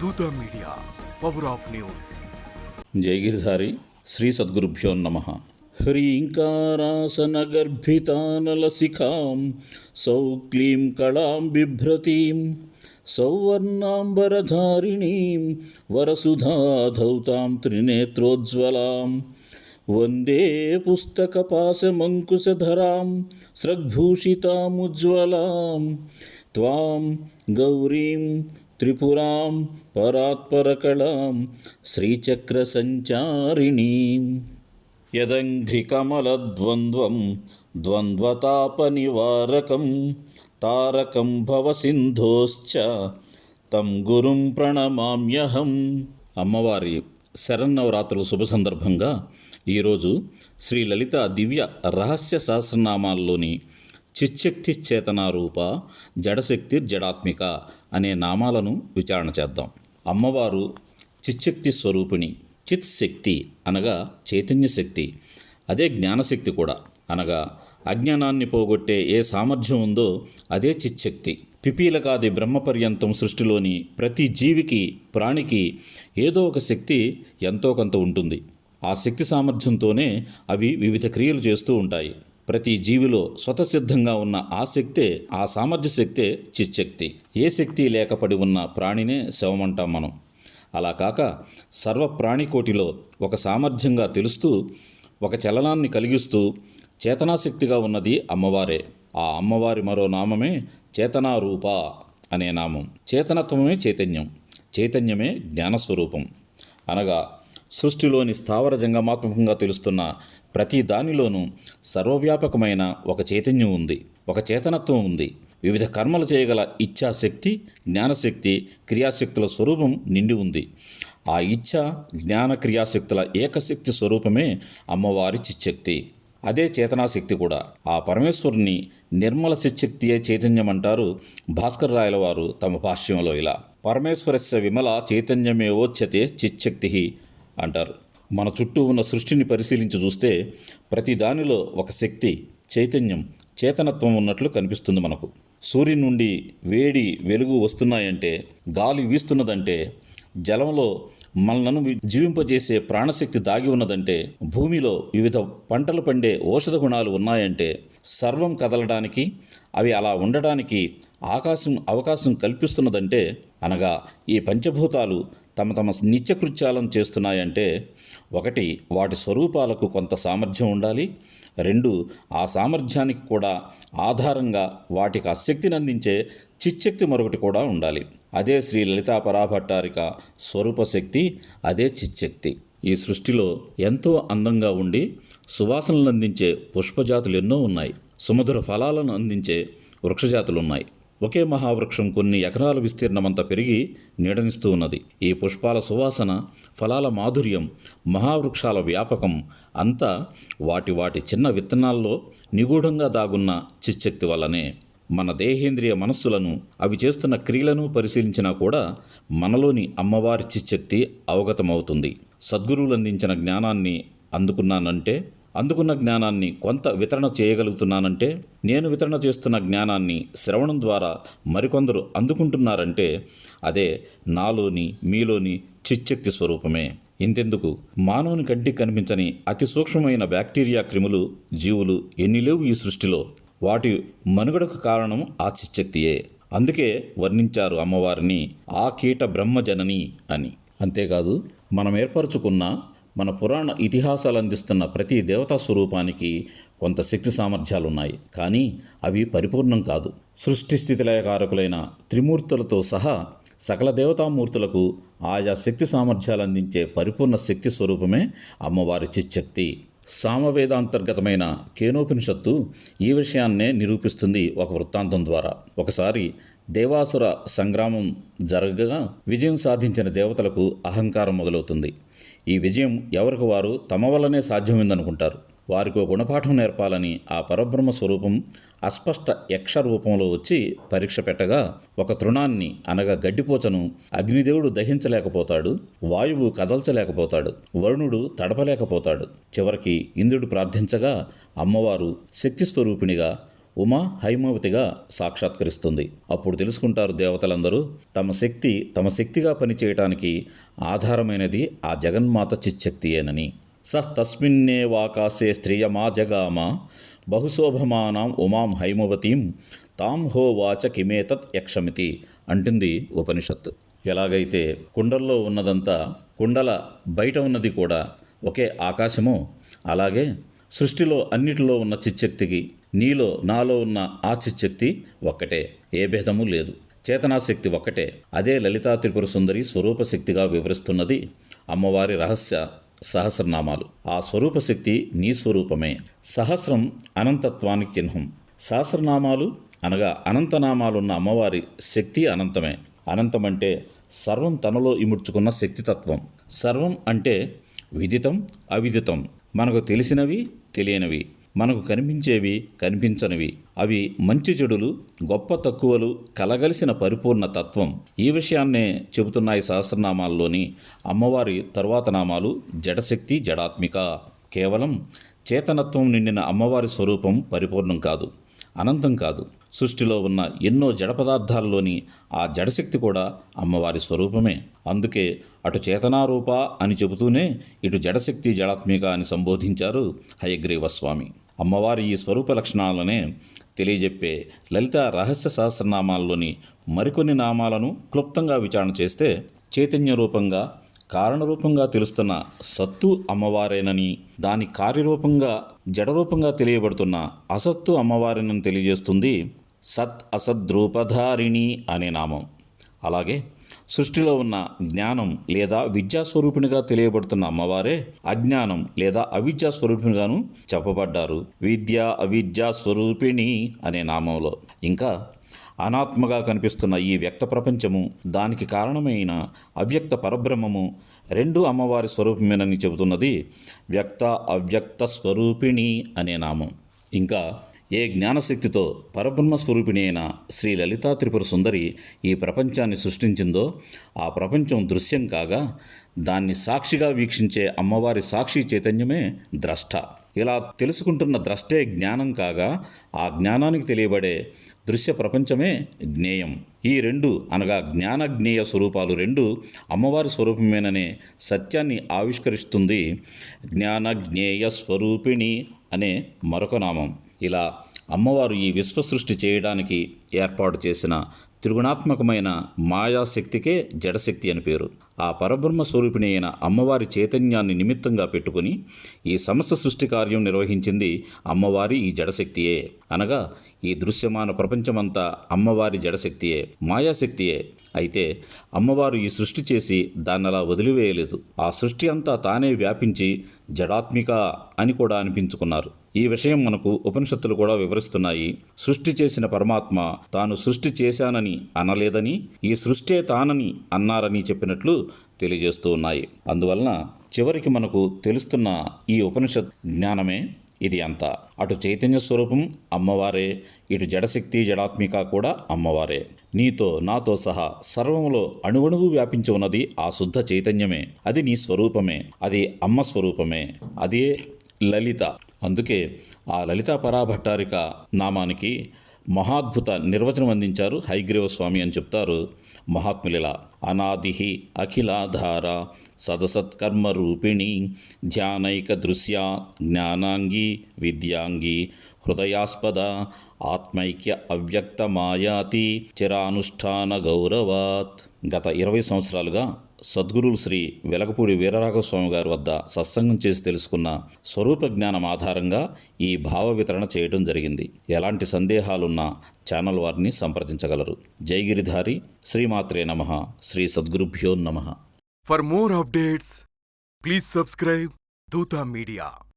దూత media power of news జయగిరిధారి శ్రీ సద్గురుభ్యో నమ హ్రీంకారాసనగర్భితానలశిఖాం సౌక్లీం కళాం బిభ్రతీం సౌవర్ణాంబరధారిణీం వరసుధాధౌతాం త్రినేత్రోజ్వలాం వందే పుస్తకపాశమంకుశధరాం స్రగ్భూషితాముజ్వలాం త్వాం గౌరీం త్రిపురాం పరాత్పరకళాం శ్రీచక్రసంచారిణీం. యదంఘ్రికమలద్వంద్వం ద్వంద్వతాపనివారకం తారకం భవసింధోశ్చ తం గురుం ప్రణమామ్యహం. అమ్మవారి శరన్నవరాత్రుల శుభ సందర్భంగా ఈరోజు శ్రీ లలిత దివ్య రహస్య సహస్రనామాల్లోని చిచ్చక్తి చేతనారూప జడశక్తి జడాత్మిక అనే నామాలను విచారణ చేద్దాం. అమ్మవారు చిచ్చక్తి స్వరూపిణి చిత్ శక్తి అనగా చైతన్య శక్తి అదే జ్ఞానశక్తి కూడా అనగా అజ్ఞానాన్ని పోగొట్టే ఏ సామర్థ్యం ఉందో అదే చిచ్చక్తి పిపీలకాది బ్రహ్మపర్యంతం సృష్టిలోని ప్రతి జీవికి ప్రాణికి ఏదో ఒక శక్తి ఎంతో కొంత ఉంటుంది. ఆ శక్తి సామర్థ్యంతోనే అవి వివిధ క్రియలు చేస్తూ ఉంటాయి. ప్రతి జీవిలో స్వతసిద్ధంగా ఉన్న ఆ శక్తే ఆ సామర్థ్య శక్తే చిచ్చక్తి ఏ శక్తి లేకపడి ఉన్న ప్రాణినే శవమంటాం మనం. అలా కాక సర్వ ప్రాణికోటిలో ఒక సామర్థ్యంగా తెలుస్తూ ఒక చలనాన్ని కలిగిస్తూ చేతనాశక్తిగా ఉన్నది అమ్మవారే. ఆ అమ్మవారి మరో నామమే చేతనారూప అనే నామం. చేతనత్వమే చైతన్యం. చైతన్యమే జ్ఞానస్వరూపం. అనగా సృష్టిలోని స్థావర జంగమాత్మకంగా తెలుస్తున్న ప్రతి దానిలోనూ సర్వవ్యాపకమైన ఒక చైతన్యం ఉంది ఒక చేతనత్వం ఉంది. వివిధ కర్మలు చేయగల ఇచ్ఛాశక్తి జ్ఞానశక్తి క్రియాశక్తుల స్వరూపం నిండి ఉంది. ఆ ఇచ్ఛ జ్ఞాన క్రియాశక్తుల ఏకశక్తి స్వరూపమే అమ్మవారి చిచ్చక్తి అదే చేతనాశక్తి కూడా. ఆ పరమేశ్వరుని నిర్మల చిచ్చక్తియే చైతన్యం అంటారు భాస్కర్ రాయల వారు తమ భాష్యంలో ఇలా. పరమేశ్వరస్య విమల చైతన్యమే ఓచ్యతే చిచ్చక్తి అంటారు. మన చుట్టూ ఉన్న సృష్టిని పరిశీలించి చూస్తే ప్రతి దానిలో ఒక శక్తి చైతన్యం చేతనత్వం ఉన్నట్లు కనిపిస్తుంది మనకు. సూర్యుని నుండి వేడి వెలుగు వస్తున్నాయంటే గాలి వీస్తున్నదంటే జలంలో మనలను జీవింపజేసే ప్రాణశక్తి దాగి ఉన్నదంటే భూమిలో వివిధ పంటలు పండే ఔషధ గుణాలు ఉన్నాయంటే సర్వం కదలడానికి అవి అలా ఉండడానికి ఆకాశం అవకాశం కల్పిస్తున్నదంటే అనగా ఈ పంచభూతాలు తమ తమ నిత్యకృత్యాలను చేస్తున్నాయంటే ఒకటి వాటి స్వరూపాలకు కొంత సామర్థ్యం ఉండాలి. రెండు ఆ సామర్థ్యానికి కూడా ఆధారంగా వాటికి ఆ శక్తిని అందించే చిచ్చక్తి మరొకటి కూడా ఉండాలి. అదే శ్రీ లలితా పరాభట్టారిక స్వరూపశక్తి అదే చిచ్చక్తి ఈ సృష్టిలో ఎంతో అందంగా ఉండి సువాసనలు అందించే పుష్పజాతులు ఎన్నో ఉన్నాయి. సుమధుర ఫలాలను అందించే వృక్షజాతులు ఉన్నాయి. ఒకే మహావృక్షం కొన్ని ఎకరాల విస్తీర్ణమంతా పెరిగి నీడనిస్తూ ఉన్నది. ఈ పుష్పాల సువాసన ఫలాల మాధుర్యం మహావృక్షాల వ్యాపకం అంతా వాటి వాటి చిన్న విత్తనాల్లో నిగూఢంగా దాగున్న చిచ్చక్తి వల్లనే మన దేహేంద్రియ మనస్సులను అవి చేస్తున్న క్రియలను పరిశీలించినా కూడా మనలోని అమ్మవారి చిచ్చక్తి అవగతమవుతుంది. సద్గురువులు అందించిన జ్ఞానాన్ని అందుకున్నానంటే అందుకున్న జ్ఞానాన్ని కొంత వితరణ చేయగలుగుతున్నానంటే నేను వితరణ చేస్తున్న జ్ఞానాన్ని శ్రవణం ద్వారా మరికొందరు అందుకుంటున్నారంటే అదే నాలోని మీలోని చిచ్చక్తి స్వరూపమే. ఇంతెందుకు? మానవుని కంటికి కనిపించని అతి సూక్ష్మమైన బ్యాక్టీరియా క్రిములు జీవులు ఎన్ని లేవు ఈ సృష్టిలో? వాటి మనుగడకు కారణం ఆ చిచ్చక్తియే అందుకే వర్ణించారు అమ్మవారిని ఆ కీట బ్రహ్మజనని అని. అంతేకాదు మనం ఏర్పరచుకున్న మన పురాణ ఇతిహాసాలు అందిస్తున్న ప్రతి దేవతా స్వరూపానికి కొంత శక్తి సామర్థ్యాలున్నాయి. కానీ అవి పరిపూర్ణం కాదు. సృష్టి స్థితిలయకారకులైన త్రిమూర్తులతో సహా సకల దేవతామూర్తులకు ఆయా శక్తి సామర్థ్యాలు అందించే పరిపూర్ణ శక్తి స్వరూపమే అమ్మవారి చిచ్చక్తి సామవేదాంతర్గతమైన కేనోపనిషత్తు ఈ విషయాన్నే నిరూపిస్తుంది ఒక వృత్తాంతం ద్వారా. ఒకసారి దేవాసుర సంగ్రామం జరగగా విజయం సాధించిన దేవతలకు అహంకారం మొదలవుతుంది. ఈ విజయం ఎవరికి వారు తమ వల్లనే సాధ్యమైందనుకుంటారు. వారికి గుణపాఠం నేర్పాలని ఆ పరబ్రహ్మ స్వరూపం అస్పష్ట యక్ష రూపంలో వచ్చి పరీక్ష పెట్టగా ఒక తృణాన్ని అనగా గడ్డిపోచను అగ్నిదేవుడు దహించలేకపోతాడు వాయువు కదల్చలేకపోతాడు వరుణుడు తడపలేకపోతాడు. చివరికి ఇంద్రుడు ప్రార్థించగా అమ్మవారు శక్తి స్వరూపిణిగా ఉమా హైమవతిగా సాక్షాత్కరిస్తుంది. అప్పుడు తెలుసుకుంటారు దేవతలందరూ తమ శక్తి తమ శక్తిగా పనిచేయటానికి ఆధారమైనది ఆ జగన్మాత చిచ్చక్తియేనని తస్మిన్నే వాకాశే స్త్రియమా జగామ బహుశోభమానాం ఉమాం హైమవతీం తాం హోవాచ కిమేతత్ యక్షమితి అంటుంది ఉపనిషత్తు. ఎలాగైతే కుండల్లో ఉన్నదంతా కుండల బయట ఉన్నది కూడా ఒకే ఆకాశమో అలాగే సృష్టిలో అన్నిటిలో ఉన్న చిచ్చక్తికి నీలో నాలో ఉన్న ఆచిశక్తి ఒక్కటే ఏ భేదము లేదు. చేతనాశక్తి ఒక్కటే. అదే లలితా త్రిపుర సుందరి స్వరూపశక్తిగా వివరిస్తున్నది అమ్మవారి రహస్య సహస్రనామాలు. ఆ స్వరూపశక్తి నీ స్వరూపమే. సహస్రం అనంతత్వానికి చిహ్నం. సహస్రనామాలు అనగా అనంతనామాలున్న అమ్మవారి శక్తి అనంతమే. అనంతమంటే సర్వం తనలో ఇముడ్చుకున్న శక్తితత్వం. సర్వం అంటే విదితం అవిదితం. మనకు తెలిసినవి తెలియనివి. మనకు కనిపించేవి కనిపించనివి. అవి మంచి చెడులు గొప్ప తక్కువలు కలగలిసిన పరిపూర్ణ తత్వం. ఈ విషయాన్నే చెబుతున్నాయి సహస్రనామాల్లోని అమ్మవారి తరువాత నామాలు జడశక్తి జడాత్మిక. కేవలం చేతనత్వం నిండిన అమ్మవారి స్వరూపం పరిపూర్ణం కాదు అనంతం కాదు. సృష్టిలో ఉన్న ఎన్నో జడ పదార్థాల్లోని ఆ జడశక్తి కూడా అమ్మవారి స్వరూపమే. అందుకే అటు చేతనారూప అని చెబుతూనే ఇటు జడశక్తి జడాత్మిక అని సంబోధించారు హయగ్రీవ స్వామి అమ్మవారి ఈ స్వరూప లక్షణాలనే తెలియజెప్పే లలిత రహస్య సహస్రనామాల్లోని మరికొన్ని నామాలను క్లుప్తంగా విచారణ చేస్తే చైతన్య రూపంగా కారణరూపంగా తెలుస్తున్న సత్తు అమ్మవారేనని దాని కార్యరూపంగా జడరూపంగా తెలియబడుతున్న అసత్తు అమ్మవారేనని తెలియజేస్తుంది సత్ అసద్రూపధారిణి అనే నామం. అలాగే సృష్టిలో ఉన్న జ్ఞానం లేదా విద్యా స్వరూపిణిగా తెలియబడుతున్న అమ్మవారే అజ్ఞానం లేదా అవిద్యా స్వరూపిణిగాను చెప్పబడ్డారు. విద్య అవిద్యా స్వరూపిణి అనే నామంలో. ఇంకా అనాత్మగా కనిపిస్తున్న ఈ వ్యక్త ప్రపంచము దానికి కారణమైన అవ్యక్త పరబ్రహ్మము రెండు అమ్మవారి స్వరూపమేనని చెబుతున్నది వ్యక్త అవ్యక్త స్వరూపిణి అనే నామం. ఇంకా ఏ జ్ఞానశక్తితో పరబ్రహ్మ స్వరూపిణి అయిన శ్రీ లలితా త్రిపుర సుందరి ఈ ప్రపంచాన్ని సృష్టించిందో ఆ ప్రపంచం దృశ్యం కాగా దాన్ని సాక్షిగా వీక్షించే అమ్మవారి సాక్షి చైతన్యమే ద్రష్ట. ఇలా తెలుసుకుంటున్న ద్రష్టే జ్ఞానం కాగా ఆ జ్ఞానానికి తెలియబడే దృశ్య ప్రపంచమే జ్ఞేయం. ఈ రెండు అనగా జ్ఞాన జ్ఞేయ స్వరూపాలు రెండు అమ్మవారి స్వరూపమేననే సత్యాన్ని ఆవిష్కరిస్తుంది జ్ఞాన జ్ఞేయ స్వరూపిణి అనే మరొక నామం. ఇలా అమ్మవారు ఈ విశ్వ సృష్టి చేయడానికి ఏర్పాటు చేసిన త్రిగుణాత్మకమైన మాయాశక్తికే జడశక్తి అని పేరు. ఆ పరబ్రహ్మ స్వరూపిణి అయిన అమ్మవారి చైతన్యాన్ని నిమిత్తంగా పెట్టుకుని ఈ సమస్త సృష్టి కార్యం నిర్వహించింది అమ్మవారి ఈ జడశక్తియే. అనగా ఈ దృశ్యమాన ప్రపంచమంతా అమ్మవారి జడశక్తియే మాయాశక్తియే. అయితే అమ్మవారు ఈ సృష్టి చేసి దాన్ని అలా వదిలివేయలేదు. ఆ సృష్టి అంతా తానే వ్యాపించి జడాత్మిక అని కూడా అనిపించుకున్నారు. ఈ విషయం మనకు ఉపనిషత్తులు కూడా వివరిస్తున్నాయి. సృష్టి చేసిన పరమాత్మ తాను సృష్టి చేశానని అనలేదని ఈ సృష్టే తానని అన్నారని చెప్పినట్లు తెలియజేస్తూ ఉన్నాయి. అందువలన చివరికి మనకు తెలుస్తున్న ఈ ఉపనిషత్ జ్ఞానమే ఇది అంతా. అటు చైతన్య స్వరూపం అమ్మవారే ఇటు జడశక్తి జడాత్మిక కూడా అమ్మవారే. నీతో నాతో సహా సర్వములో అణువణువు వ్యాపించి ఉన్నది ఆ శుద్ధ చైతన్యమే. అది నీ స్వరూపమే అది అమ్మ స్వరూపమే. అదే లలిత అందుకే ఆ లలితా పరాభట్టారిక నామానికి మహాద్భుత నిర్వచనం అందించారు హైగ్రీవ స్వామి అని చెప్తారు. మహాత్ములిలా అనాది అఖిలాధార సదసత్కర్మ రూపిణి ధ్యానైక దృశ్య జ్ఞానాంగి విద్యాంగి హృదయాస్పద ఆత్మైక్య అవ్యక్త మాయాతి చిరానుష్ఠాన గౌరవాత్. గత ఇరవై సంవత్సరాలుగా సద్గురులు శ్రీ వెలగపూడి వీరరాఘవస్వామి గారి వద్ద సత్సంగం చేసి తెలుసుకున్న స్వరూప జ్ఞానం ఆధారంగా ఈ భావ వితరణ చేయడం జరిగింది. ఎలాంటి సందేహాలున్నా ఛానల్ వారిని సంప్రదించగలరు. జయగిరిధారి శ్రీమాత్రే నమ. శ్రీ సద్గురుభ్యో నమ. For more updates please subscribe Dootha media